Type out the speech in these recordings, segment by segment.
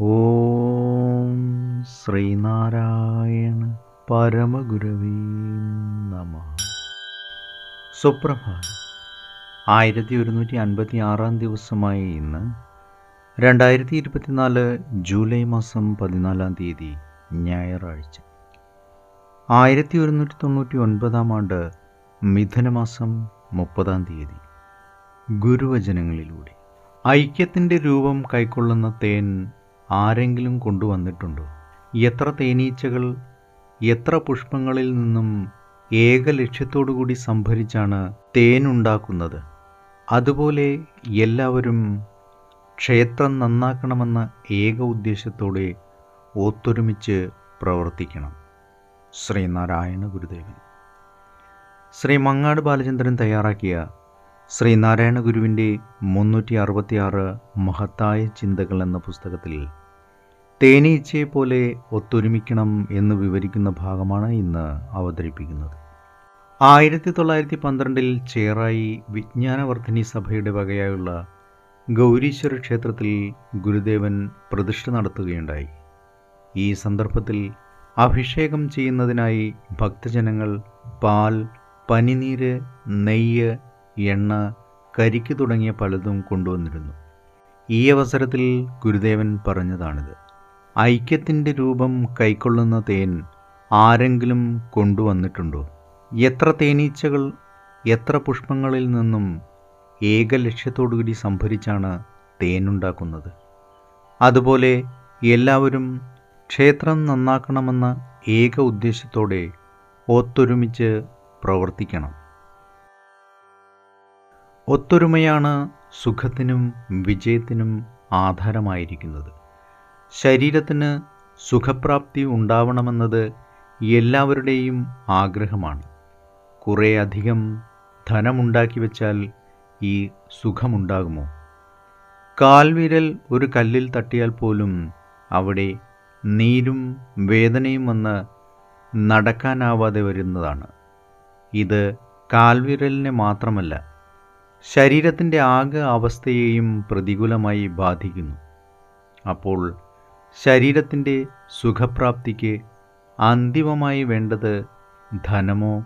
ഓം ശ്രീനാരായണ പരമഗുരവേ നമ. സുപ്രഭാതം. ആയിരത്തി ഒരുന്നൂറ്റി അൻപത്തി ആറാം ദിവസമായ ഇന്ന് രണ്ടായിരത്തി ഇരുപത്തിനാല് ജൂലൈ മാസം പതിനാലാം തീയതി ഞായറാഴ്ച. ആയിരത്തി ഒരുന്നൂറ്റി തൊണ്ണൂറ്റി ഒൻപതാം ആണ്ട് മിഥുനമാസം മുപ്പതാം തീയതി. ഗുരുവചനങ്ങളിലൂടെ. ഐക്യത്തിന്റെ രൂപം കൈക്കൊള്ളുന്ന തേൻ ആരെങ്കിലും കൊണ്ടുവന്നിട്ടുണ്ടോ? എത്ര തേനീച്ചകൾ എത്ര പുഷ്പങ്ങളിൽ നിന്നും ഏക ലക്ഷ്യത്തോടുകൂടി സംഭരിച്ചാണ് തേനുണ്ടാക്കുന്നത്? അതുപോലെ എല്ലാവരും ക്ഷേത്രം നന്നാക്കണമെന്ന ഏക ഉദ്ദേശത്തോടെ ഒത്തൊരുമിച്ച് പ്രവർത്തിക്കണം. ശ്രീനാരായണ ഗുരുദേവൻ. ശ്രീ മങ്ങാട് ബാലചന്ദ്രൻ തയ്യാറാക്കിയ ശ്രീനാരായണ ഗുരുവിന്റെ മുന്നൂറ്റി അറുപത്തിയാറ് മഹത്തായ ചിന്തകൾ എന്ന പുസ്തകത്തിൽ തേനീച്ചയെ പോലെ ഒത്തൊരുമിക്കണം എന്ന് വിവരിക്കുന്ന ഭാഗമാണ് ഇന്ന് അവതരിപ്പിക്കുന്നത്. ആയിരത്തി തൊള്ളായിരത്തി പന്ത്രണ്ടിൽ ചേറായി വിജ്ഞാനവർദ്ധിനി സഭയുടെ വകയായുള്ള ഗൗരീശ്വര ക്ഷേത്രത്തിൽ ഗുരുദേവൻ പ്രതിഷ്ഠ നടത്തുകയുണ്ടായി. ഈ സന്ദർഭത്തിൽ അഭിഷേകം ചെയ്യുന്നതിനായി ഭക്തജനങ്ങൾ പാൽ പനിനീര് നെയ്യ് എണ്ണ കരിക്ക് തുടങ്ങിയ പലതും കൊണ്ടുവന്നിരുന്നു. ഈ അവസരത്തിൽ ഗുരുദേവൻ പറഞ്ഞതാണിത്. ഐക്യത്തിന്റെ രൂപം കൈക്കൊള്ളുന്ന തേൻ ആരെങ്കിലും കൊണ്ടുവന്നിട്ടുണ്ടോ? എത്ര തേനീച്ചകൾ എത്ര പുഷ്പങ്ങളിൽ നിന്നും ഏക ലക്ഷ്യത്തോടുകൂടി സംഭരിച്ചാണ് തേനുണ്ടാക്കുന്നത്? അതുപോലെ എല്ലാവരും ക്ഷേത്രം നന്നാക്കണമെന്ന ഏക ഉദ്ദേശത്തോടെ ഒത്തൊരുമിച്ച് പ്രവർത്തിക്കണം. ഒത്തൊരുമയാണ് സുഖത്തിനും വിജയത്തിനും ആധാരമായിരിക്കുന്നത്. ശരീരത്തിന് സുഖപ്രാപ്തി ഉണ്ടാവണമെന്നത് എല്ലാവരുടെയും ആഗ്രഹമാണ്. കുറേ അധികം ധനമുണ്ടാക്കി വെച്ചാൽ ഈ സുഖമുണ്ടാകുമോ? കാൽവിരൽ ഒരു കല്ലിൽ തട്ടിയാൽ പോലും അവിടെ നീരും വേദനയും വന്ന് നടക്കാനാവാതെ വരുന്നതാണ്. ഇത് കാൽവിരലിനെ മാത്രമല്ല ശരീരത്തിന്റെ ആകെ അവസ്ഥയെയും പ്രതികൂലമായി ബാധിക്കുന്നു. അപ്പോൾ ശരീരത്തിന്റെ സുഖപ്രാപ്തിക്ക് അന്തിമമായി വേണ്ടത് ധനമോ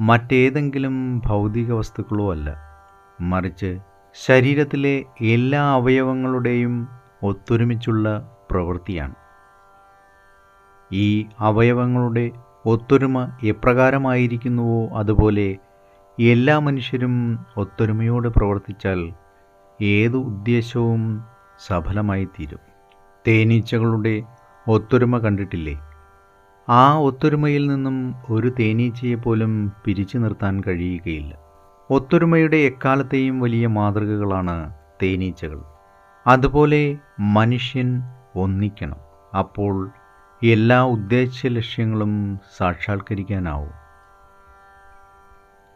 മറ്റേതെങ്കിലും ഭൗതിക വസ്തുക്കളോ അല്ല. മറിച്ച് ശരീരത്തിലെ എല്ലാ അവയവങ്ങളുടെയും ഒത്തൊരുമിച്ചുള്ള പ്രവൃത്തിയാണ്. ഈ അവയവങ്ങളുടെ ഒത്തൊരുമ എപ്രകാരമായിരിക്കുന്നുവോ അതുപോലെ എല്ലാ മനുഷ്യരും ഒത്തൊരുമയോടെ പ്രവർത്തിച്ചാൽ ഏത് ഉദ്ദേശവും സഫലമായി തീരും തേനീച്ചകളുടെ ഒത്തൊരുമ കണ്ടിട്ടില്ലേ? ആ ഒത്തൊരുമയിൽ നിന്നും ഒരു തേനീച്ചയെ പോലും പിരിച്ചു നിർത്താൻ കഴിയുകയില്ല. ഒത്തൊരുമയുടെ എക്കാലത്തെയും വലിയ മാതൃകകളാണ് തേനീച്ചകൾ. അതുപോലെ മനുഷ്യൻ ഒന്നിക്കണം. അപ്പോൾ എല്ലാ ഉദ്ദേശ ലക്ഷ്യങ്ങളും സാക്ഷാത്കരിക്കാനാവും.